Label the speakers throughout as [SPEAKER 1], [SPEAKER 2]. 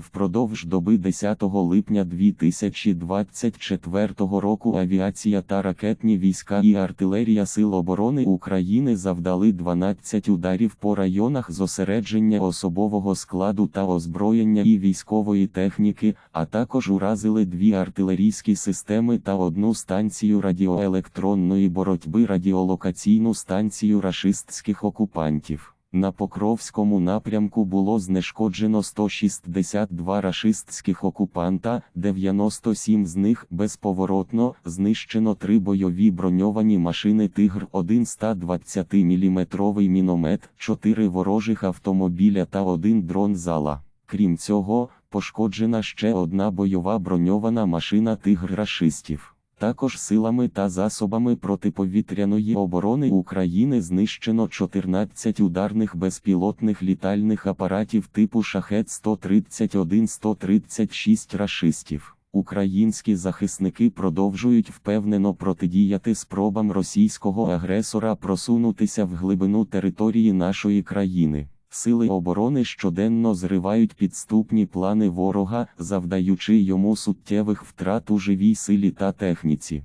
[SPEAKER 1] Впродовж доби 10 липня 2024 року авіація та ракетні війська і артилерія Сил оборони України завдали 12 ударів по районах зосередження особового складу та озброєння і військової техніки, а також уразили дві артилерійські системи та одну станцію радіоелектронної боротьби радіолокаційну станцію рашистських окупантів. На Покровському напрямку було знешкоджено 162 рашистських окупанта, 97 з них безповоротно, знищено три бойові броньовані машини Тигр-1 120-мм міномет, 4 ворожих автомобіля та один дрон зала. Крім цього, пошкоджена ще одна бойова броньована машина Тигр рашистів. Також силами та засобами протиповітряної оборони України знищено 14 ударних безпілотних літальних апаратів типу Шахет-131-136 рашистів. Українські захисники продовжують впевнено протидіяти спробам російського агресора просунутися в глибину території нашої країни. Сили оборони щоденно зривають підступні плани ворога, завдаючи йому суттєвих втрат у живій силі та техніці.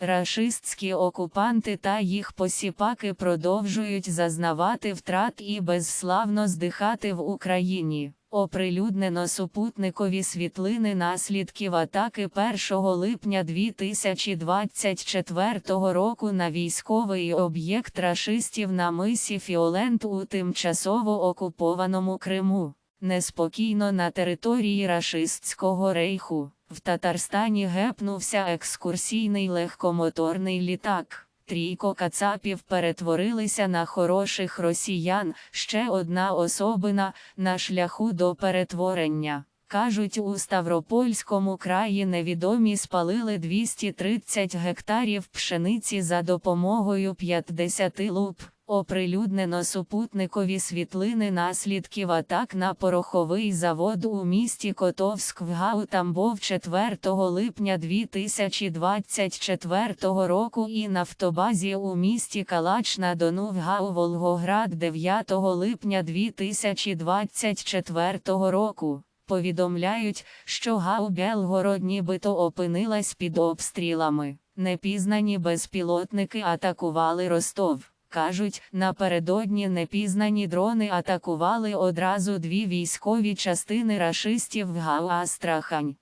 [SPEAKER 2] Рашистські окупанти та їх посіпаки продовжують зазнавати втрат і безславно здихати в Україні. Оприлюднено супутникові світлини наслідків атаки 1 липня 2024 року на військовий об'єкт рашистів на мисі Фіолент у тимчасово окупованому Криму. Неспокійно на території рашистського рейху. В Татарстані гепнувся екскурсійний легкомоторний літак. Трійко кацапів перетворилися на хороших росіян, ще одна особина на шляху до перетворення. Кажуть, у Ставропольському краї невідомі спалили 230 гектарів пшениці за допомогою 50 луп. Оприлюднено супутникові світлини наслідків атак на пороховий завод у місті Котовськ в ГАУ Тамбов 4 липня 2024 року і нафтобазі у місті Калач на Дону в ГАУ Волгоград 9 липня 2024 року. Повідомляють, що ГАУ Белгород нібито опинилась під обстрілами. Непізнані безпілотники атакували Ростов. Кажуть, напередодні непізнані дрони атакували одразу дві військові частини рашистів в ГАУ Астрахань.